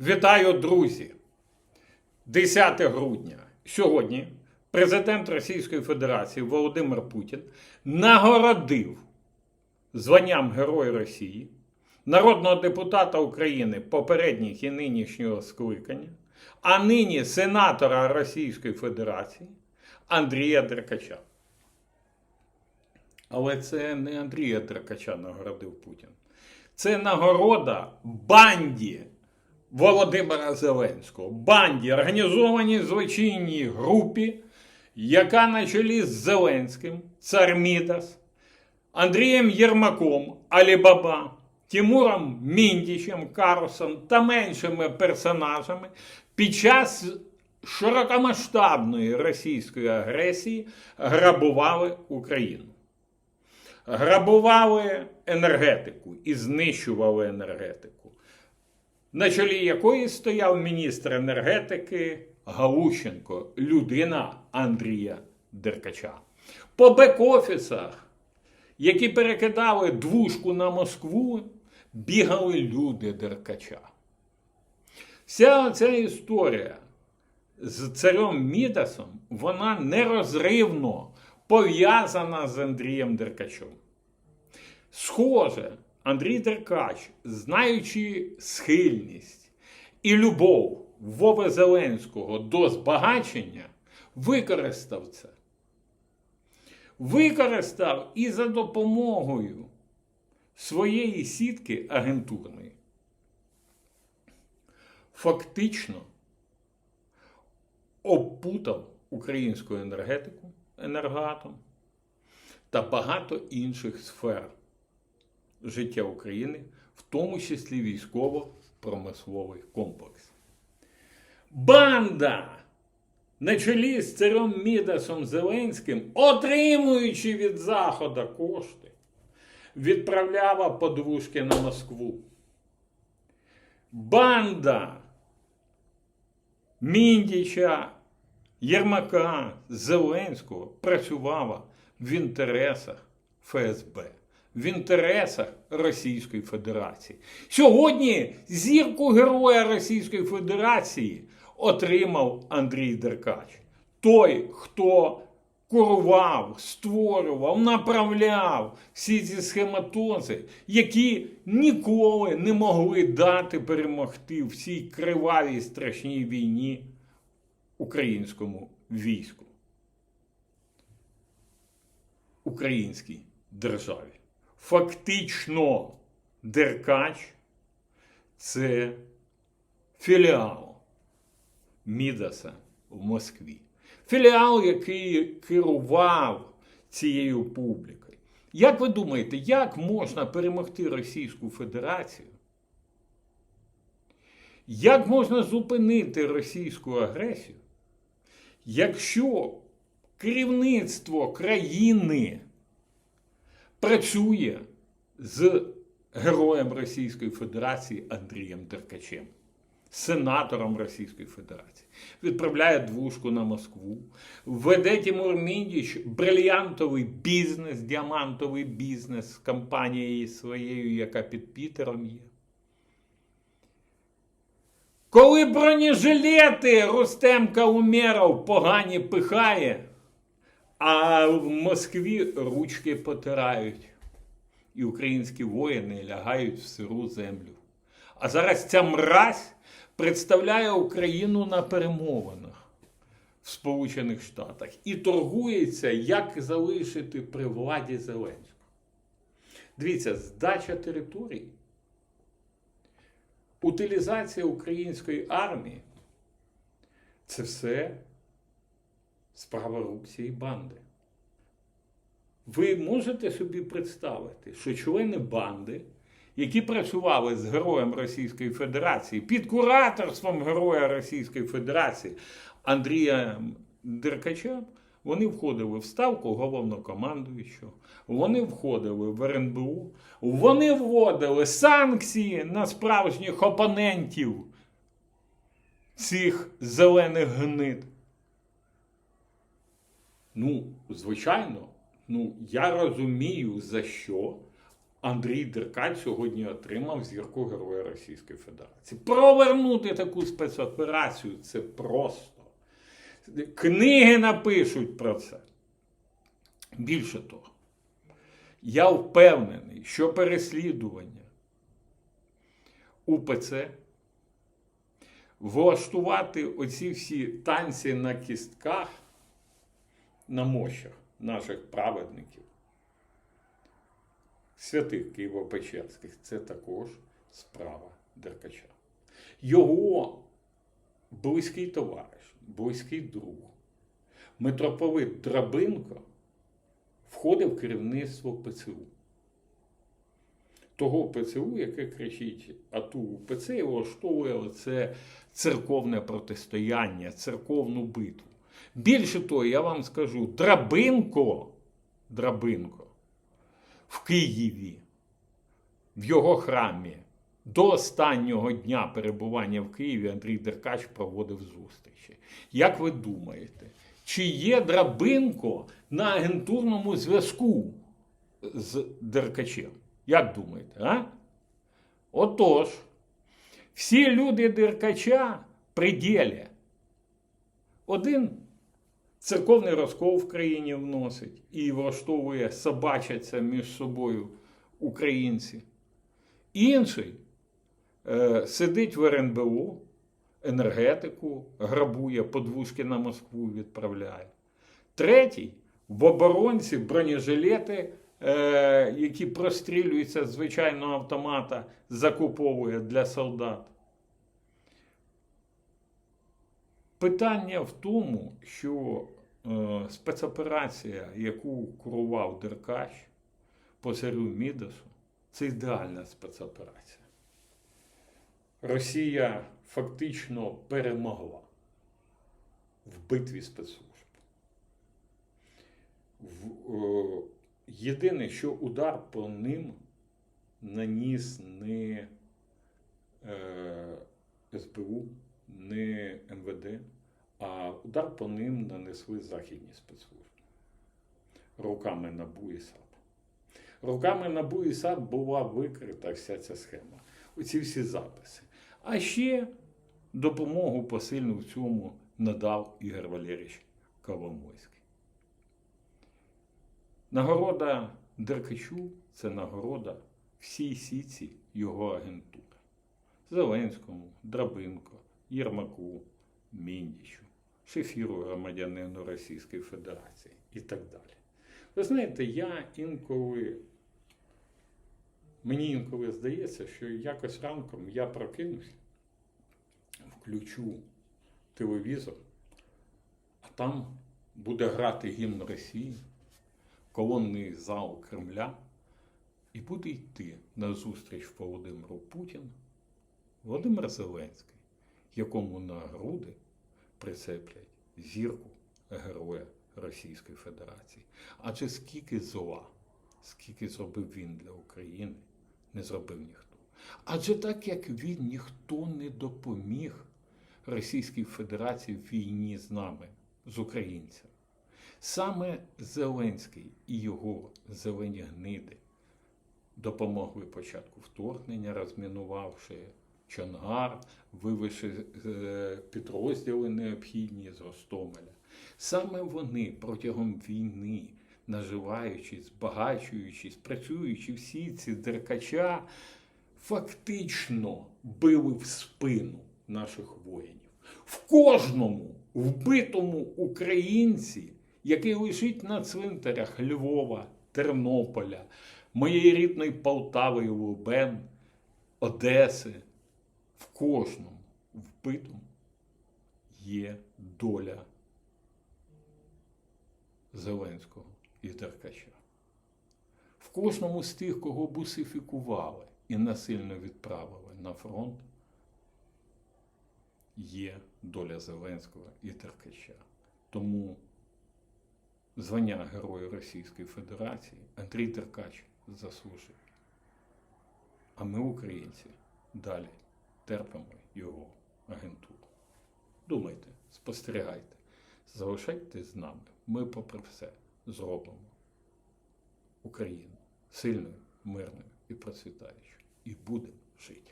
Вітаю, друзі! 10 грудня. Сьогодні президент Російської Федерації Володимир Путін нагородив званням Герой Росії народного депутата України попередніх і нинішнього скликання, а нині сенатора Російської Федерації Андрія Деркача. Але це не Андрія Деркача нагородив Путін. Це нагорода банді Володимира Зеленського. Банді, організованій злочинній групі, яка на чолі з Зеленським, цар Мідас, Андрієм Єрмаком, Алібаба, Тимуром Міндічем, Карусом та меншими персонажами під час широкомасштабної російської агресії грабували Україну. Грабували енергетику і знищували енергетику, на чолі якої стояв міністр енергетики Галущенко, людина Андрія Деркача. По бек-офісах, які перекидали двушку на Москву, бігали люди Деркача. Вся ця історія з царем Мідасом, вона нерозривно пов'язана з Андрієм Деркачем. Схоже, Андрій Деркач, знаючи схильність і любов Вови Зеленського до збагачення, використав це. Використав і за допомогою своєї сітки агентурної. Фактично опутав українську енергетику, енергоатом та багато інших сфер життя України, в тому числі військово-промисловий комплекс. Банда на чолі з царем Мідасом Зеленським, отримуючи від Заходу кошти, відправляла подвушки на Москву. Банда Міндіча, Єрмака, Зеленського працювала в інтересах ФСБ, в інтересах Російської Федерації. Сьогодні зірку Героя Російської Федерації отримав Андрій Деркач. Той, хто курував, створював, направляв всі ці схематози, які ніколи не могли дати перемогти в цій кривавій страшній війні українському війську, українській державі. Фактично, Деркач це філіал Мідаса в Москві. Філіал, який керував цією публікою. Як ви думаєте, як можна перемогти Російську Федерацію? Як можна зупинити російську агресію, якщо керівництво країни працює з героєм Російської Федерації Андрієм Деркачем? сенатором Російської Федерації, відправляє двушку на Москву, веде Тимур Міндіч брильянтовий бізнес, діамантовий бізнес з компанією своєю, яка під Пітером є. Коли бронежилети Рустемка Умеров погані пихає, а в Москві ручки потирають, і українські воїни лягають в сиру землю. А зараз ця мразь представляє Україну на перемовинах в Сполучених Штатах і торгується, як залишити при владі Зеленського. Дивіться, здача територій, утилізація української армії це все справа рук цієї банди. Ви можете собі представити, що члени банди які працювали з героєм Російської Федерації під кураторством Героя Російської Федерації Андрія Деркача, вони входили в ставку головнокомандуючого, вони входили в РНБУ, вони вводили санкції на справжніх опонентів цих зелених гнид. Ну, звичайно, ну, я розумію, за що. Андрій Деркач сьогодні отримав зірку Героя Російської Федерації. Провернути таку спецоперацію це просто. Книги напишуть про це. Більше того, я впевнений, що переслідування УПЦ влаштувати оці всі танці на кістках, на мощах наших праведників, святих Києво-Печерських, це також справа Деркача. Його близький товариш, близький друг, митрополит Драбинко входив в керівництво ПЦУ. Того ПЦУ, яке кричить АТУ УПЦ влаштовує оце церковне протистояння, церковну битву. Більше того, я вам скажу, Драбинко, Драбинко в Києві, в його храмі, до останнього дня перебування в Києві Андрій Деркач проводив зустрічі. Як ви думаєте, чи є Драбинко на агентурному зв'язку з Деркачем? Як думаєте, а? Отож, всі люди Деркача при ділі. Один церковний розкол в країні вносить і влаштовує, собачаться між собою українці. Інший е, сидить в РНБО, енергетику грабує, подвушки на Москву відправляє. Третій в оборонці бронежилети, е, які прострілюються з звичайного автомата, закуповує для солдат. Питання в тому, що е, спецоперація, яку курував Деркач по царю Мідасу, це ідеальна спецоперація. Росія фактично перемогла в битві спецслужб. В, е, єдине, що удар по ним наніс не е, СБУ, не МВД, а удар по ним нанесли західні спецслужби руками НАБУ і САП. Руками НАБУ і САП була викрита вся ця схема. Оці всі записи. А ще допомогу посильну в цьому надав Ігор Валерійович Коломойський. Нагорода Деркачу це нагорода всій сіці його агентури. Зеленському, Драбинко, Єрмаку, Міндічу, Шефіру громадянину Російської Федерації і так далі. Ви знаєте, я інколи, мені інколи здається, що якось ранком я прокинусь, включу телевізор, а там буде грати гімн Росії, колонний зал Кремля, і буде йти на зустріч Володимиру Путіну Володимир Зеленський, якому на груди прицеплять зірку Героя Російської Федерації. Адже скільки зла, скільки зробив він для України, не зробив ніхто. Адже так як він ніхто не допоміг Російській Федерації в війні з нами, з українцями. Саме Зеленський і його зелені гниди допомогли початку вторгнення, розмінувавши Чонгар, вивезши е, підрозділи необхідні з Ростомеля. Саме вони протягом війни, наживаючись, збагачуючись, працюючи всі ці деркача, фактично били в спину наших воїнів. В кожному вбитому українці, який лежить на цвинтарях Львова, Тернополя, моєї рідної Полтави Лубен, Одеси, в кожному вбитому є доля Зеленського і Деркача. В кожному з тих, кого бусифікували і насильно відправили на фронт, є доля Зеленського і Деркача. Тому звання Героя Російської Федерації Андрій Деркач заслужив. А ми, українці, далі терпимо його агентуру. Думайте, спостерігайте, залишайтесь з нами. Ми, попри все, зробимо Україну сильною, мирною і процвітаючою. І будемо жити.